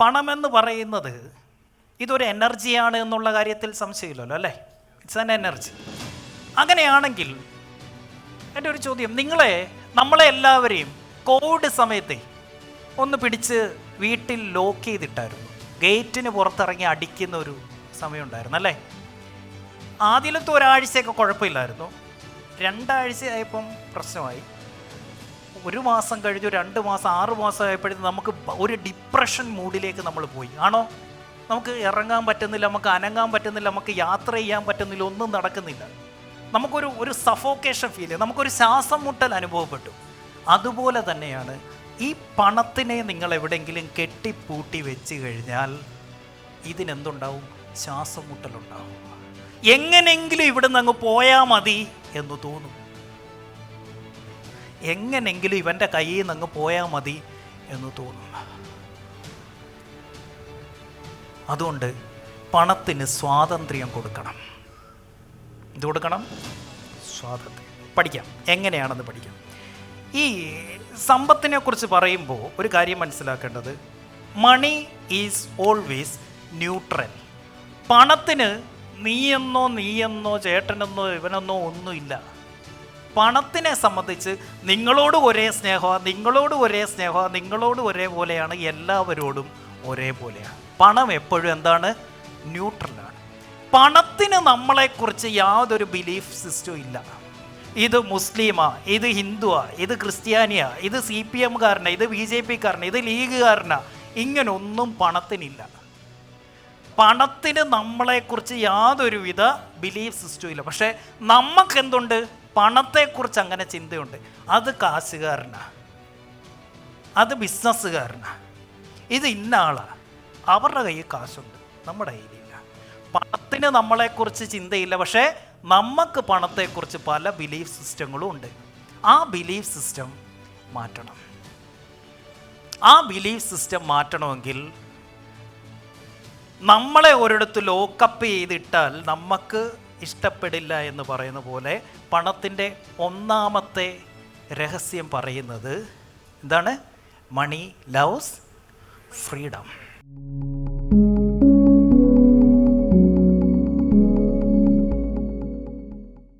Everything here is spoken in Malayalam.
പണമെന്ന് പറയുന്നത് ഇതൊരു എനർജിയാണ് എന്നുള്ള കാര്യത്തിൽ സംശയമില്ലല്ലോ അല്ലേ? ഇറ്റ്സ് ആൻ എനർജി അങ്ങനെയാണെങ്കിൽ എന്റെ ഒരു ചോദ്യം നിങ്ങളെ നമ്മളെ എല്ലാവരെയും കോവിഡ് സമയത്തെ ഒന്ന് പിടിച്ച് വീട്ടിൽ ലോക്ക് ചെയ്തിട്ടായിരുന്നു. ഗേറ്റിന് പുറത്തിറങ്ങി അടിക്കുന്ന ഒരു സമയമുണ്ടായിരുന്നു അല്ലേ? ആദ്യത്തെ ഒരാഴ്ചയൊക്കെ കുഴപ്പമില്ലായിരുന്നു. രണ്ടാഴ്ചയായപ്പം പ്രശ്നമായി. ഒരു മാസം കഴിഞ്ഞു രണ്ട് മാസം ആറ് മാസം ആയപ്പോഴത്തേക്കും നമുക്ക് ഒരു ഡിപ്രഷൻ മൂഡിലേക്ക് നമ്മൾ പോയി. ആണോ? നമുക്ക് ഇറങ്ങാൻ പറ്റുന്നില്ല നമുക്ക് അനങ്ങാൻ പറ്റുന്നില്ല നമുക്ക് യാത്ര ചെയ്യാൻ പറ്റുന്നില്ല ഒന്നും നടക്കുന്നില്ല. നമുക്കൊരു ഒരു സഫോക്കേഷൻ ഫീൽ ചെയ്യും. നമുക്കൊരു ശ്വാസം മുട്ടൽ അനുഭവപ്പെട്ടു. അതുപോലെ തന്നെയാണ് ഈ പണത്തിനെ നിങ്ങൾ എവിടെയെങ്കിലും കെട്ടിപ്പൂട്ടി വെച്ച് കഴിഞ്ഞാൽ ഇതിനെന്തുണ്ടാവും? ശ്വാസം മുട്ടലുണ്ടാവും. എങ്ങനെയെങ്കിലും ഇവിടുന്ന് അങ്ങ് പോയാൽ മതി എന്ന് തോന്നും. എങ്ങനെങ്കിലും ഇവന്റെ കയ്യിൽ നിന്ന് അങ്ങ് പോയാൽ മതി എന്ന് തോന്നുന്നു. അതുകൊണ്ട് പണത്തിന് സ്വാതന്ത്ര്യം കൊടുക്കണം. എന്ത് കൊടുക്കണം? സ്വാതന്ത്ര്യം. പഠിക്കാം. എങ്ങനെയാണെന്ന് പഠിക്കാം. ഈ സമ്പത്തിനെ കുറിച്ച് പറയുമ്പോൾ ഒരു കാര്യം മനസ്സിലാക്കേണ്ടത്. Money is always neutral. പണത്തിന് നീയെന്നോ നീയെന്നോ ചേട്ടനെന്നോ ഇവനെന്നോ ഒന്നുമില്ല. പണത്തിനെ സംബന്ധിച്ച് നിങ്ങളോട് ഒരേ സ്നേഹമാണ് നിങ്ങളോട് ഒരേ സ്നേഹമാണ് നിങ്ങളോട് ഒരേപോലെയാണ് എല്ലാവരോടും ഒരേപോലെയാണ് പണം എപ്പോഴും എന്താണ്? ന്യൂട്രലാണ് പണത്തിന് നമ്മളെക്കുറിച്ച് യാതൊരു ബിലീഫ് സിസ്റ്റവും ഇല്ല. ഇത് മുസ്ലിമാ ഇത് ഹിന്ദുവാ ഇത് ക്രിസ്ത്യാനിയാ ഇത് സി പി എംകാരനാ ഇത് ബി ജെ പിക്കാരനാ ഇത് ലീഗുകാരനാ ഇങ്ങനൊന്നും പണത്തിനില്ല. പണത്തിന് നമ്മളെക്കുറിച്ച് യാതൊരുവിധ ബിലീഫ് സിസ്റ്റവും ഇല്ല. പക്ഷേ നമുക്ക് എന്തുണ്ട് പണത്തെക്കുറിച്ച് അങ്ങനെ ചിന്തയുണ്ട്. അത് കാശുകാരനാ. അത് ബിസിനസ്സുകാരനാ. ഇത് ഇന്ന ആളാണ് അവരുടെ കയ്യിൽ കാശുണ്ട്. നമ്മുടെ കയ്യിലില്ല. പണത്തിന് നമ്മളെക്കുറിച്ച് ചിന്തയില്ല. പക്ഷേ നമുക്ക് പണത്തെക്കുറിച്ച് പല ബിലീഫ് സിസ്റ്റങ്ങളും ഉണ്ട്. ആ ബിലീഫ് സിസ്റ്റം മാറ്റണം. ആ ബിലീഫ് സിസ്റ്റം മാറ്റണമെങ്കിൽ നമ്മളെ ഒരിടത്ത് ലോക്കപ്പ് ചെയ്തിട്ടാൽ നമുക്ക് ഇഷ്ടപ്പെടില്ല എന്ന് പറയുന്ന പോലെ പണത്തിന്റെ ഒന്നാമത്തെ രഹസ്യം പറയുന്നത് എന്താണ്? മണി ലവ്സ് ഫ്രീഡം